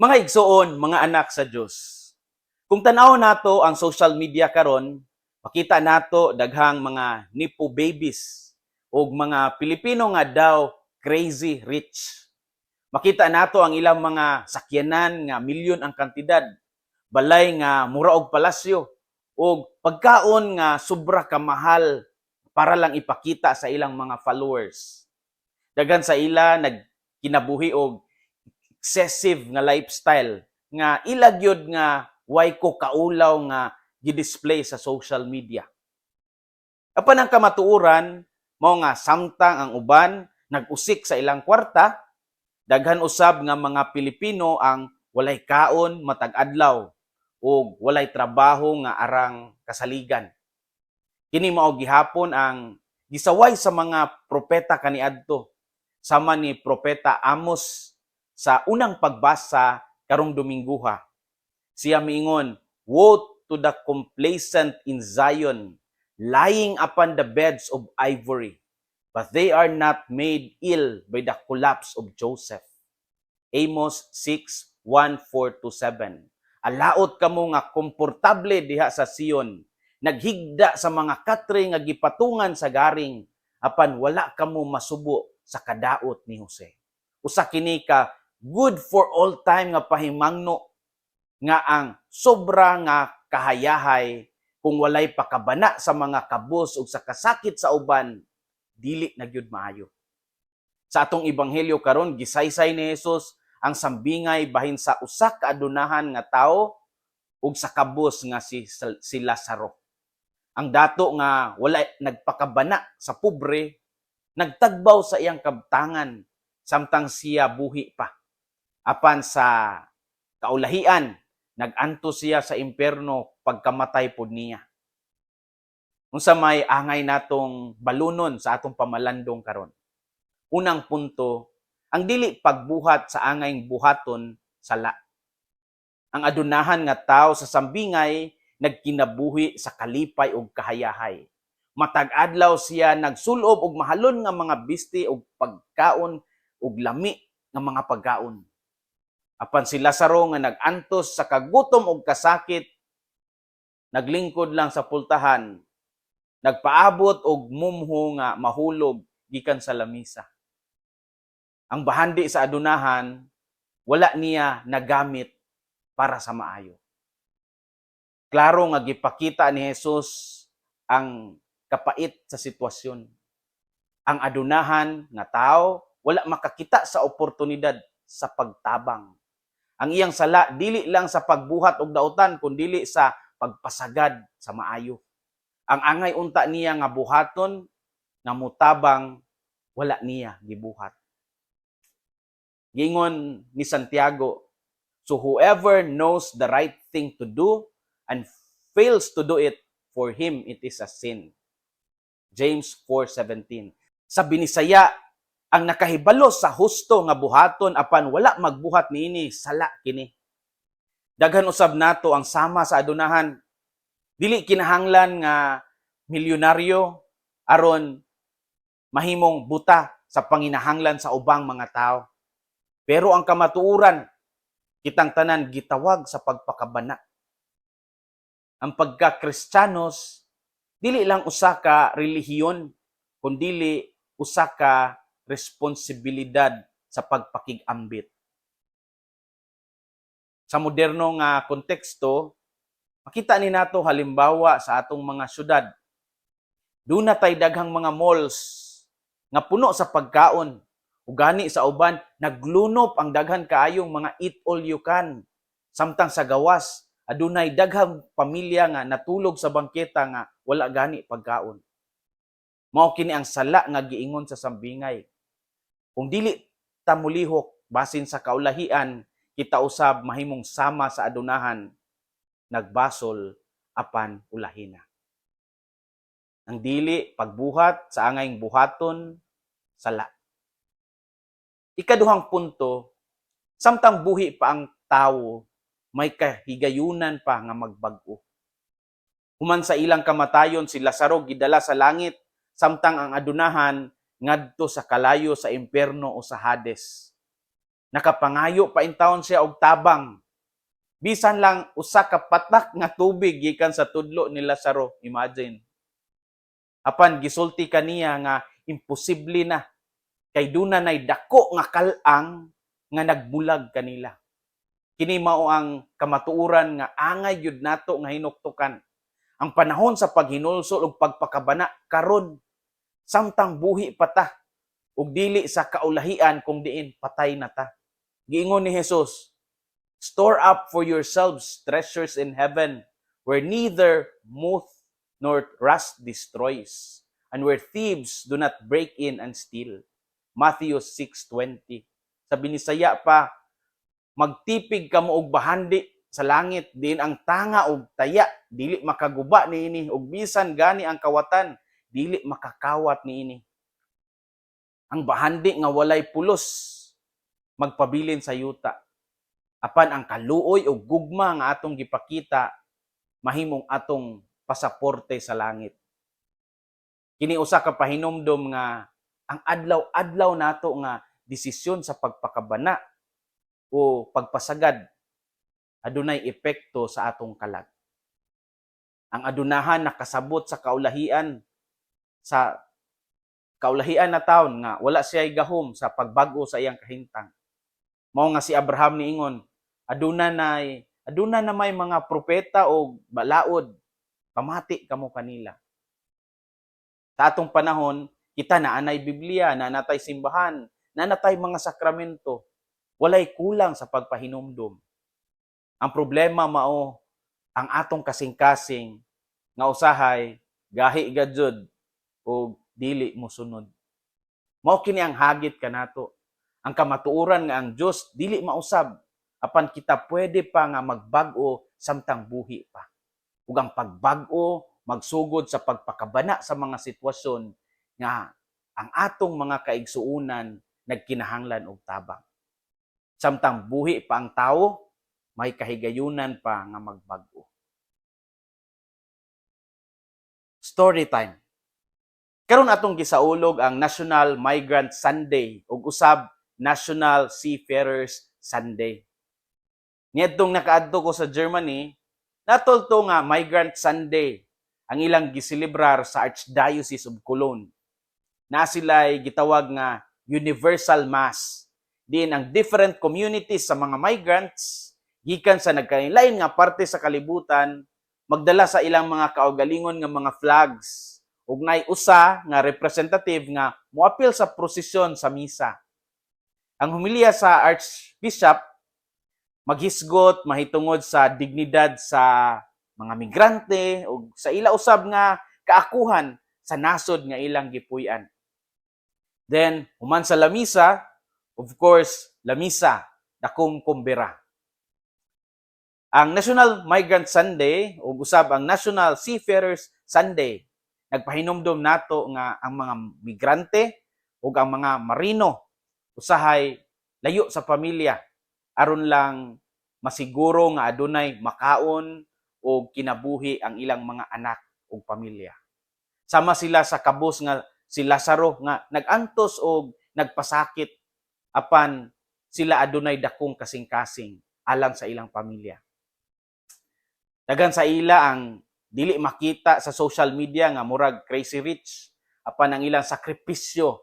Mga igsoon, mga anak sa Dios. Kung tanaw nato ang social media karon, makita nato daghang mga nipo babies o mga Pilipino nga daw crazy rich. Makita nato ang ilang mga sakyanan nga milyon ang kantidad, balay nga mura og palasyo o pagkaon nga sobra kamahal para lang ipakita sa ilang mga followers. Dagan sa ila nagkinabuhi og excessive nga lifestyle nga ilagyod nga way ko kaulaw nga gi-display sa social media. Apan ang kamatuoran mao nga samtang ang uban nag-usik sa ilang kwarta, daghan usab nga mga Pilipino ang walay kaon matag adlaw o walay trabaho nga arang kasaligan. Kini mao gihapon ang gisaway sa mga propeta kaniadto sama ni propeta Amos sa unang pagbasa karong Dominguha. Siya miingon, Woe to the complacent in Zion, lying upon the beds of ivory, but they are not made ill by the collapse of Joseph. Amos 6, 1, 4 to 7. Alaot kamo nga komportable diha sa Sion, naghigda sa mga katre nga gipatungan sa garing, apan wala kamo masubo sa kadaot ni Jose. Usa kini ka good for all time nga pahimangno nga ang sobra nga kahayahay kung walay pakabana sa mga kabus ug sa kasakit sa uban dili na gyud maayo. Sa atong ebanghelyo karon gisaysay ni Jesus ang sambingay bahin sa usa ka adunahan nga tawo ug sa kabus nga si si Lazaro. Ang dato nga wala nagpakabana sa pobre nagtagbaw sa iyang kabtangan samtang siya buhi pa. Apan sa kaulahian, naganto siya sa impierno pagkamatay pod niya. Unsa may angay natong balunon sa atong pamalandong karon. Unang punto, ang dili pagbuhat sa angayng buhaton sala. Ang adunahan nga tao sa sambingay nagkinabuhi sa kalipay ug kahayahay. Matag adlaw siya nagsulob og mahalon nga mga bisti og pagkaon ug lami nga mga pagkaon. Apan si Lazaro nga nagantos sa kagutom ug kasakit, naglingkod lang sa pultahan, nagpaabot og mumho nga mahulog gikan sa lamisa. Ang bahandi sa adunahan, wala niya nagamit para sa maayo. Klaro nga gipakita ni Jesus ang kapait sa sitwasyon. Ang adunahan nga tao wala makakita sa oportunidad sa pagtabang. Ang iyang sala dili lang sa pagbuhat og dautan kundi sa pagpasagad sa maayo. Ang angay unta niya nga buhaton nga mutabang wala niya gibuhat. Gingon ni Santiago, so whoever knows the right thing to do and fails to do it, for him it is a sin. James 4:17. Sa binisaya ang nakahibalo sa husto nga buhaton apan wala magbuhat niini sala kini. Daghan usab nato ang sama sa adunahan. Dili kinahanglan nga milyonaryo aron mahimong buta sa panginahanglan sa ubang mga tao. Pero ang kamatuuran kitang tanan gitawag sa pagpakabana. Ang pagka-Kristiyanos dili lang usa ka relihiyon kundili usa ka responsibilidad sa pagpakigambit. Sa moderno nga konteksto, makita ni nato halimbawa sa atong mga syudad. Doon na tay daghang mga malls nga puno sa pagkaon. Ugani sa uban, naglunop ang daghan kaayong mga eat all you can. Samtang sa gawas, adunay daghang pamilya nga natulog sa bangketa nga wala gani pagkaon. Mao kini ang sala nga giingon sa sambingay. Kung dili ta mulihok basin sa kaulahian, kita usab mahimong sama sa adunahan, nagbasol apan ulahina. Ang dili pagbuhat sa angayng buhaton sala. Ikaduhang punto, samtang buhi pa ang tawo, may kahigayunan pa nga magbago. Human sa ilang kamatayon si Lazaro gidala sa langit samtang ang adunahan ngadto sa kalayo sa impierno o sa Hades. Nakapangayo pa in taon siya og tabang. Bisan lang usa ka patak nga tubig gikan sa tudlo ni Lazaro, imagine. Apan gisulti kaniya nga imposible na kay duna nay dako nga kalang nga nagbulag kanila. Kini mao ang kamatuoran nga angay yud nato nga hinuktukan. Ang panahon sa paghinulsol ug pagpakabana karon samtang buhi pa ta ug dili sa kaulahian kung diin patay na ta. Giingon ni Jesus, Store up for yourselves treasures in heaven where neither moth nor rust destroys and where thieves do not break in and steal. Matthew 6.20 Sa binisaya pa, magtipig ka mo og bahandi sa langit din ang tanga og taya dili makaguba niini ug bisan gani ang kawatan dili makakawat niini ang bahandi nga walay pulos magpabilin sa yuta. Apan ang kaluoy o gugma nga atong gipakita mahimong atong pasaporte sa langit. Kini usa ka pahinomdom nga ang adlaw-adlaw nato nga desisyon sa pagpakabana o pagpasagad adunay epekto sa atong kalag. Ang adunahan nakasabot sa kaulahian sa kaulahian na taon nga wala siya gahom sa pagbago sa iyang kahintang. Mao nga si Abraham niingon, aduna nay aduna na may mga propeta o balaod pamati kamo kanila. Sa atong panahon, kita na anay Biblia, na natay simbahan, na natay mga sakramento, walay kulang sa pagpahinumdom. Ang problema mao ang atong kasing-kasing nga usahay gahi gadzud o dili mo sunod. Mao kini ang hagit kanato. Ang kamatuoran nga ang Dios dili mausab apan kita pwede pa nga magbag-o samtang buhi pa. Ug ang pagbag-o magsugod sa pagpakabana sa mga sitwasyon nga ang atong mga kaigsuunan nagkinahanglan og tabang. Samtang buhi pa ang tawo, may kahigayunan pa nga magbago. Story time. Karon atong gisaulog ang National Migrant Sunday ug usab National Seafarers Sunday. Niadtong nakaadto ko sa Germany, natulto nga Migrant Sunday ang ilang giselebrar sa Archdiocese of Cologne. Na sila'y gitawag nga Universal Mass. Din ang different communities sa mga migrants gikan sa nagkailain nga parte sa kalibutan magdala sa ilang mga kaugalingon nga mga flags ug nay usa nga representative nga moapil sa prosesyon sa misa. Ang humilya sa Archbishop maghisgot mahitungod sa dignidad sa mga migrante ug sa ila usab nga kaakuhan sa nasod nga ilang gipuy-an. Then, human sa lamisa, of course, lamisa, dakum kumbera. Ang National Migrant Sunday o usab ang National Seafarers Sunday nagpahinumdom nato nga ang mga migrante ug ang mga marino usahay layo sa pamilya aron lang masiguro nga adunay makaon o kinabuhi ang ilang mga anak ug pamilya. Sama sila sa kabus nga si Lazaro nga nagantos og nagpasakit apan sila adunay dakong kasing-kasing alang sa ilang pamilya. Dagan sa ila ang dili makita sa social media nga murag crazy rich apan ang ilang sakripisyo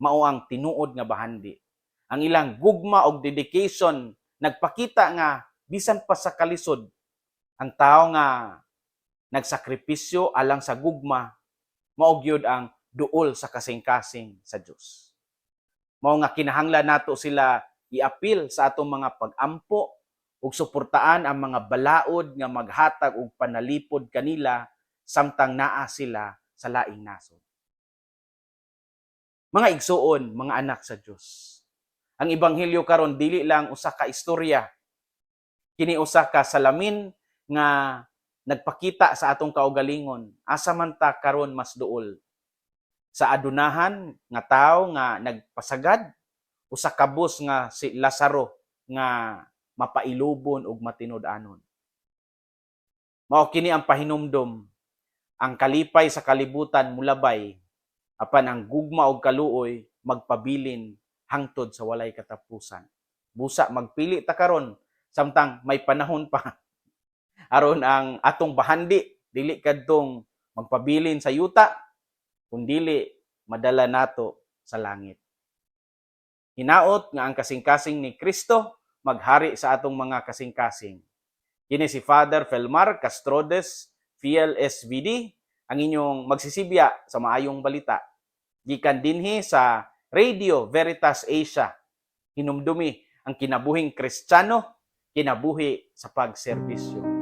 mao ang tinuod nga bahandi. Ang ilang gugma og dedication nagpakita nga bisan pa sa kalisod ang tao nga nagsakripisyo alang sa gugma mao gyud ang duol sa kasing-kasing sa Dios. Mao nga kinahanglan nato sila iapil sa atong mga pag-ampo ug suportaan ang mga balaod nga maghatag og panalipod kanila samtang naa sila sa laing nasod. Mga igsuon, mga anak sa Dios. Ang ebanghelyo karon dili lang usa ka istorya. Kini usa ka salamin nga nagpakita sa atong kaugalingon asa man ta karon mas duol sa adunahan nga tawo nga nagpasagad usa ka bus nga si Lazaro nga mapailubon ug matinud-anon. Mao kini ang pahinumdom ang kalipay sa kalibutan mulabay apan ang gugma ug kaluoy magpabilin hangtod sa walay katapusan. busa magpili ta karon samtang may panahon pa aron ang atong bahandi dili kadtong magpabilin sa yuta kundili madala nato sa langit hinaot nga ang kasing-kasing ni Kristo maghari sa atong mga kasing-kasing. Kini si Father Felmar Castrodes Fiel SVD ang inyong magsisibya sa maayong balita. Gikan dinhi sa Radio Veritas Asia. Hinumdumi ang kinabuhing Kristiyano kinabuhi sa pagserbisyo